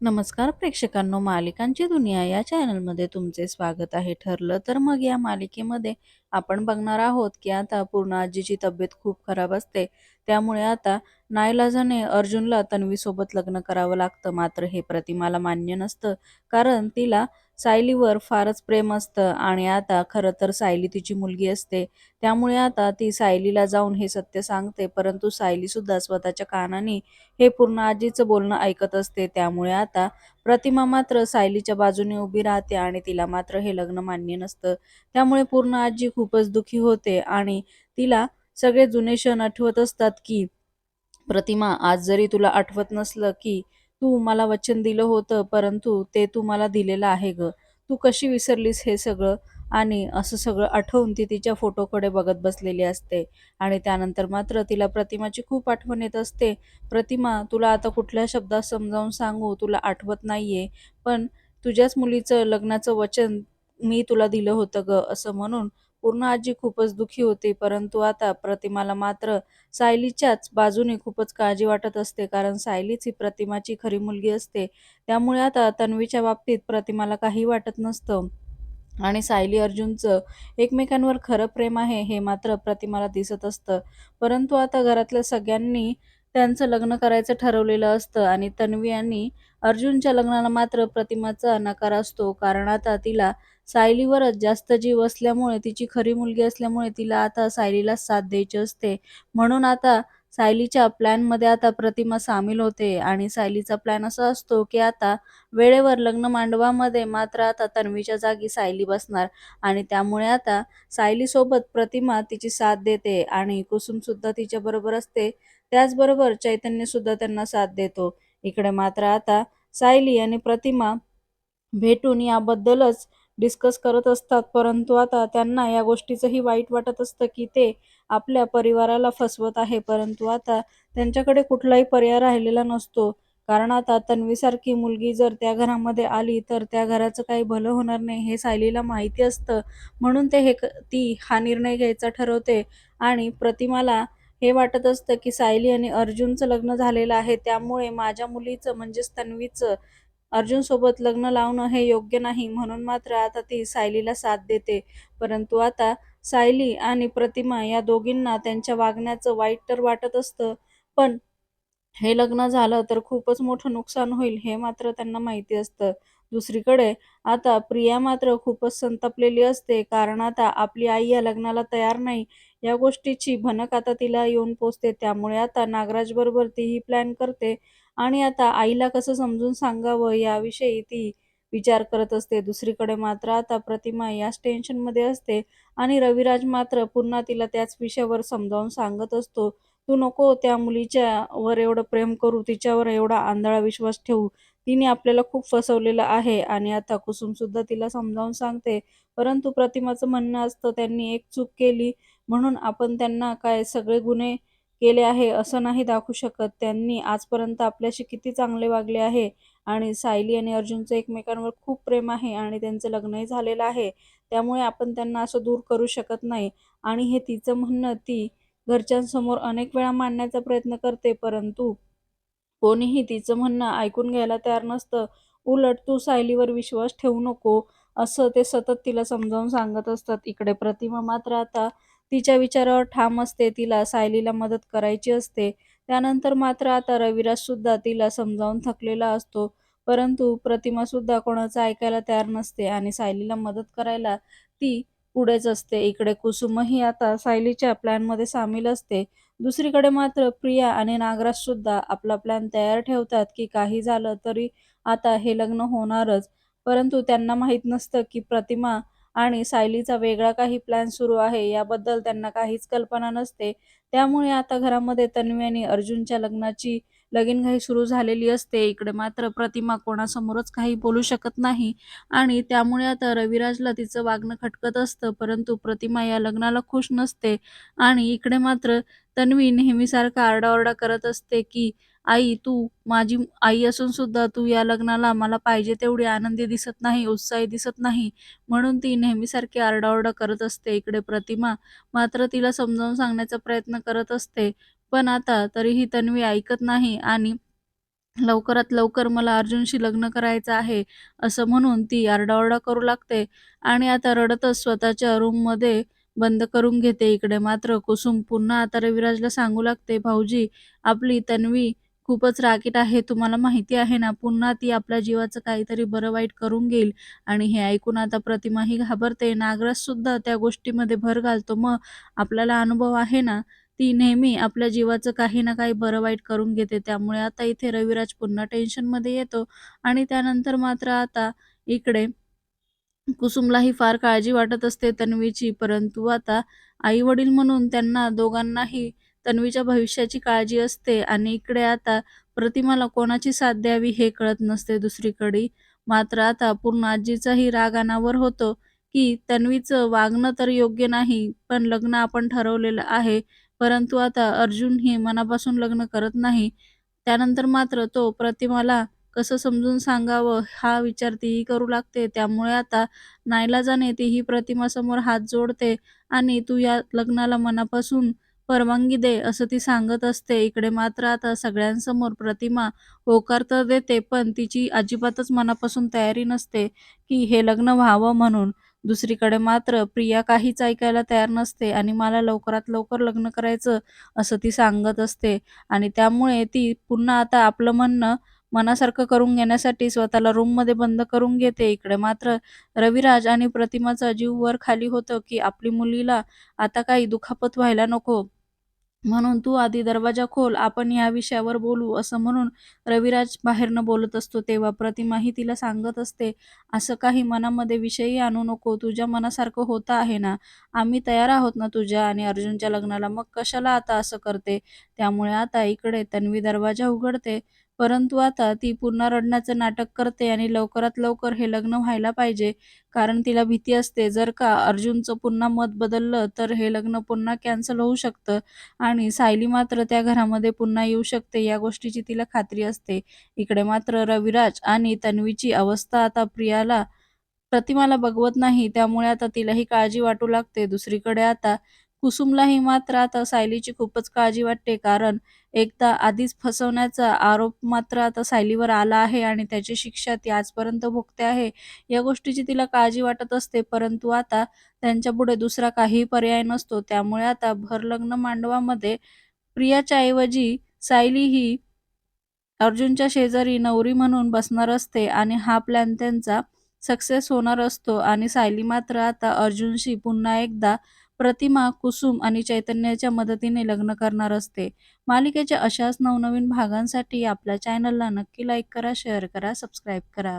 नमस्कार प्रेक्षकांनो मालिकांची दुनिया या चॅनलमध्ये तुमचे स्वागत आहे. ठरलं तर मग या मालिकेमध्ये आपण बघणार आहोत की आता पूर्ण आजीची तब्येत खूप खराब असते. त्यामुळे आता नाईलाजाने अर्जुनला तन्वीसोबत लग्न करावं लागतं. मात्र हे प्रतिमाला मान्य नसतं कारण तिला सायलीवर फारच प्रेम असतं आणि आता खरं तर सायली तिची मुलगी असते. त्यामुळे आता ती सायलीला जाऊन हे सत्य सांगते परंतु सायली सुद्धा स्वतःच्या कानाने हे पूर्ण आजीचं बोलणं ऐकत असते. त्यामुळे आता प्रतिमा मात्र सायलीच्या बाजूने उभी राहते आणि तिला मात्र हे लग्न मान्य नसतं. त्यामुळे पूर्ण आजी खूपच दुखी होते आणि तिला सगळे जुने क्षण आठवत असतात की प्रतिमा आज जरी तुला आठवत नसलं की तू मला वचन दिलं होतं परंतु ते तू मला दिलेलं आहे ग. तू कशी विसरलीस हे सगळं? आणि असं सगळं आठवून ती तिच्या फोटोकडे बघत बसलेली असते. आणि त्यानंतर मात्र तिला प्रतिमाची खूप आठवण येत असते. प्रतिमा तुला आता कुठल्या शब्दात समजावून सांगू? तुला आठवत नाहीये. पण तुझ्याच मुलीचं लग्नाचं वचन मी तुला दिलं होतं ग असं म्हणून पूर्ण आजी खूपच दुखी होती परंतु आता प्रतिमाला मात्र सायलीच्याच बाजूने खूपच काळजी वाटत असते कारण सायलीच ही प्रतिमाची खरी मुलगी असते. त्यामुळे आता तन्वीच्या बाबतीत प्रतिमाला काही वाटत नसतं. आणि सायली अर्जुनचं एकमेकांवर खरं प्रेम आहे हे मात्र प्रतिमाला दिसत असतं. परंतु आता घरातल्या सगळ्यांनी त्यांचं लग्न करायचं ठरवलेलं असतं आणि तन्वी आणि अर्जुनच्या लग्नाला मात्र प्रतिमाचा नकार असतो कारण आता तिला सायलीवरच जास्त जीव असल्यामुळे तिची खरी मुलगी असल्यामुळे तिला आता सायलीला साथ द्यायची असते. म्हणून आता सायलीच्या प्लॅनमध्ये आता प्रतिमा सामील होते आणि सायलीचा प्लॅन असा असतो की आता वेळेवर लग्न मांडवामध्ये मात्र आता तन्वीच्या जागी सायली बसणार आणि त्यामुळे आता सायलीसोबत प्रतिमा तिची साथ देते आणि कुसुम सुद्धा तिच्या बरोबर असते. त्याचबरोबर चैतन्य सुद्धा त्यांना साथ देतो. इकडे मात्र आता सायली आणि प्रतिमा भेटून याबद्दलच डिस्कस करत असतात. परंतु आता त्यांना या गोष्टीचंही वाईट वाटत असतं की ते आपल्या परिवाराला फसवत आहे. परंतु आता त्यांच्याकडे कुठलाही पर्याय राहिलेला नसतो. कारण आता तन्वीसारखी मुलगी जर त्या घरामध्ये आली तर त्या घराचं काही भलं होणार नाही हे सायलीला माहिती असतं. म्हणून ते हे ती हा निर्णय घ्यायचा ठरवते. आणि प्रतिमाला हे वाटत असतं की सायली आणि अर्जुनचं लग्न झालेलं आहे. त्यामुळे माझ्या मुलीचं म्हणजेच तन्वीचं अर्जुन सोबत लग्न लावणं हे योग्य नाही म्हणून मात्र आता ती सायलीला साथ देते. परंतु आता सायली आणि प्रतिमा या दोघींना त्यांच्या वागण्याचं वाईट तर वाटत असतं पण हे लग्न झालं तर खूपच मोठं नुकसान होईल हे मात्र त्यांना माहिती असतं. दुसरीकडे आता प्रिया मात्र खूपच संतापलेली असते कारण आता आपली आई या लग्नाला तयार नाही. या गोष्टीची भनक आता तिला येऊन पोचते त्यामुळे आता नागराज बरोबर तीही प्लॅन करते. आणि आता आईला कसं समजून सांगावं याविषयी ती विचार करत असते. दुसरीकडे मात्र आता प्रतिमा याच टेन्शनमध्ये असते आणि रविराज मात्र पुन्हा तिला त्याच विषयावर समजावून सांगत असतो. तू नको त्या मुलीच्या वर एवढं प्रेम करू तिच्यावर एवढा आंधळा विश्वास ठेवू. तिने आपल्याला खूप फसवलेलं आहे आणि आता कुसुम सुद्धा तिला समजावून सांगते. परंतु प्रतिमाचं म्हणणं असतं त्यांनी एक चूक केली म्हणून आपण त्यांना काय सगळे गुन्हे केले आहे असं नाही दाखवू शकत. त्यांनी आजपर्यंत आपल्याशी किती चांगले वागले आहे आणि सायली आणि अर्जुनचं एकमेकांवर खूप प्रेम आहे आणि त्यांचं लग्नही झालेलं आहे. त्यामुळे आपण त्यांना असं दूर करू शकत नाही. आणि हे तिचं म्हणणं ती घरच्यांसमोर अनेक वेळा मांडण्याचा प्रयत्न करते परंतु कोणीही तिचं म्हणणं ऐकून घ्यायला तयार नसतं. उलट तू सायलीवर विश्वास ठेवू नको असं ते सतत तिला समजावून सांगत असतात. इकडे प्रतिमा मात्र आता तिच्या विचारावर ठाम असते तिला सायलीला मदत करायची असते. त्यानंतर मात्र आता रविराज सुद्धा तिला समजावून थकलेला असतो. परंतु प्रतिमा सुद्धा कोणाचं ऐकायला तयार नसते आणि सायलीला मदत करायला ती पुढेच असते. इकडे कुसुमही आता सायलीच्या प्लॅनमध्ये सामील असते. दुसरीकडे मात्र प्रिया आणि नागराज सुद्धा आपला प्लॅन तयार ठेवतात की काही झालं तरी आता हे लग्न होणारच. परंतु त्यांना माहीत नसतं की प्रतिमा आणि सायलीचा वेगळा काही प्लॅन सुरू आहे याबद्दल त्यांना काहीच कल्पना नसते. त्यामुळे आता घरामध्ये तन्वी आणि अर्जुनच्या लग्नाची लगीनघाई सुरू झालेली असते. इकडे मात्र प्रतिमा कोणासमोरच काही बोलू शकत नाही आणि त्यामुळे आता रविराजला तिचं वागणं खटकत असतं परंतु प्रतिमा या लग्नाला खुश नसते. आणि इकडे मात्र तन्वी नेहमीसारखा आरडाओरडा करत असते की आई तू माझी आई असून सुद्धा तू या लग्नाला मला पाहिजे तेवढी आनंदी दिसत नाही उत्साही दिसत नाही. म्हणून ती नेहमीसारखी आरडाओरडा करत असते इकडे प्रतिमा. मात्र तिला समजावून सांगण्याचा प्रयत्न करत असते. पण आता तरीही तन्वी ऐकत नाही आणि लवकरात लवकर मला अर्जुनशी लग्न करायचं आहे असं म्हणून ती आरडाओरडा करू लागते. आणि आता रडतच स्वतःच्या रूममध्ये बंद करून घेते इकडे. मात्र कुसुम पुन्हा आता रविराजला सांगू लागते भाऊजी आपली तन्वी खूपच रागीट आहे. तुम्हाला माहिती आहे ना पुन्हा ती आपल्या जीवाचं काहीतरी बरं वाईट करून घेईल आणि हे ऐकून आता प्रतिमाही घाबरते. नागराजसुद्धा त्या गोष्टीमध्ये भर घालतो. मग आपल्याला अनुभव आहे ना ती नेहमी आपल्या जीवाचं काही ना काही बरं वाईट करून घेते. त्यामुळे आता इथे रविराज पुन्हा टेन्शनमध्ये येतो आणि त्यानंतर मात्र आता इकडे कुसुमलाही फार काळजी वाटत असते तन्वीची. परंतु आता आई वडील म्हणून त्यांना दोघांनाही तन्वीच्या भविष्याची काळजी असते आणि इकडे आता प्रतिमाला कोणाची साथ द्यावी हे कळत नसते दुसरीकडे. मात्र आता पूर्ण आजीचाही राग अनावर होतो की तन्वीचं वागणं तर योग्य नाही पण लग्न आपण ठरवलेलं आहे. परंतु आता अर्जुन हे मनापासून लग्न करत नाही. त्यानंतर मात्र तो प्रतिमाला कसं समजून सांगावं हा विचार तीही करू लागते. त्यामुळे आता नाईलाजाने तीही प्रतिमासमोर हात जोडते आणि तू या लग्नाला मनापासून परवानगी दे असं ती सांगत असते. इकडे मात्र आता सगळ्यांसमोर प्रतिमा होकार तर देते पण तिची अजिबातच मनापासून तयारी नसते की हे लग्न व्हावं म्हणून. दुसरीकडे मात्र प्रिया काहीच ऐकायला तयार नसते आणि मला लवकरात लवकर लग्न करायचं असं ती सांगत असते. आणि त्यामुळे ती पुन्हा आता आपलं म्हणणं मनासारखं करून घेण्यासाठी स्वतःला रूममध्ये बंद करून घेते. इकडे मात्र रविराज आणि प्रतिमाचा जीव वर खाली होतं की आपली मुलीला आता काही दुखापत व्हायला नको. म्हणून तू आधी दरवाजा खोल आपण या विषयावर बोलू असं म्हणून रविराज बाहेरनं बोलत असतो तेव्हा प्रतिमाही तिला सांगत असते असं काही मनामध्ये विषयही आणू नको तुझ्या मनासारखं होतं आहे ना आम्ही तयार आहोत ना तुझ्या आणि अर्जुनच्या लग्नाला मग कशाला आता असं करते? त्यामुळे आता इकडे तन्वी दरवाजा उघडते परंतु आता ती पुन्हा रडण्याचं नाटक करते आणि लवकरात लवकर हे लग्न व्हायला पाहिजे कारण तिला भीती असते. जर का अर्जुनचं पुन्हा मत बदललं तर हे लग्न पुन्हा कॅन्सल होऊ शकतं आणि सायली मात्र त्या घरामध्ये पुन्हा येऊ शकते या गोष्टीची तिला खात्री असते. इकडे मात्र रविराज आणि तन्वीची अवस्था आता प्रियाला प्रतिमाला बघवत नाही त्यामुळे आता तिलाही काळजी वाटू लागते. दुसरीकडे आता कुसुमलाही मात्र आता सायलीची खूपच काळजी वाटते कारण एकदा आधीच फसवण्याचा आरोप मात्र आता सायलीवर आला आहे आणि त्याची शिक्षा ती आजपर्यंत भोगते आहे. या गोष्टीची तिला काळजी वाटत असते परंतु आता त्यांच्यापुढे दुसरा काही पर्याय नसतो. त्यामुळे आता भरलग्न मांडवामध्ये प्रियाच्या ऐवजी सायली ही अर्जुनच्या शेजारी नवरी म्हणून बसणार असते आणि हा प्लॅन त्यांचा सक्सेस होणार असतो आणि सायली मात्र आता अर्जुनशी पुन्हा एकदा प्रतिमा कुसुम आणि चैतन्याच्या मदतीने लग्न करणार असते. मालिकेच्या अशाच नवनवीन भागांसाठी आपल्या चॅनलला नक्की लाईक करा शेअर करा सबस्क्राईब करा.